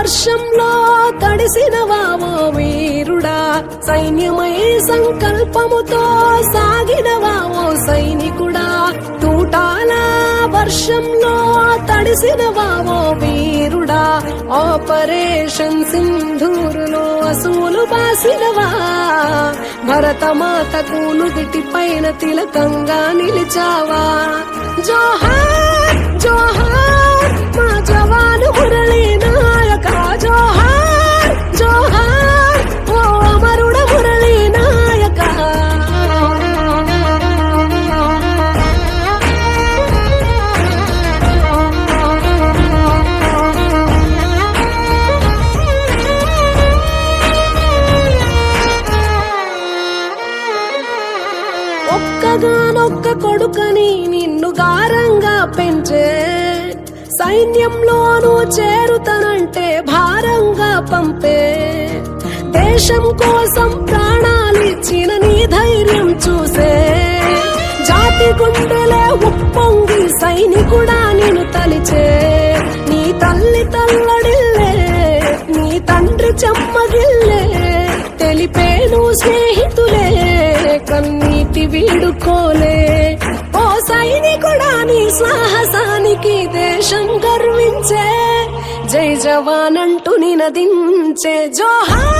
వర్షంలో తడిసిన వావో వీరుడా? సైన్యమై సంకల్పముతో సాగినవావో ఓ సైనికుడా? తూటాల వర్షంలో తడిసిన వావో వీరుడా? ఆపరేషన్ సింధూరులో అసూలు బాసినవా? భరతమాతకు నుదిటి పైన తిలకంగా నిలిచావా? జోహార్! ఒక్కగానొక్క కొడుకని నిన్ను గారంగా పెంచే. సైన్యంలోనూ చేరుతనంటే భారంగా పంపే. దేశం కోసం ప్రాణాలిచ్చిన నీ ధైర్యం చూసే. జాతి గుండెలే ఉప్పొంగి సైనికుడా నిన్ను తలిచే. నీ తల్లి తల్లడిల్లే నీ తండ్రి చెమ్మగిల్లే తెలిపేను స్నేహితులే కన్నీటి వీడుకోలే. ఓ సైనికుడా నీ సాహసానికి దేశం గర్వించే. జై జవాన్ అంటూ నినదించే జోహార్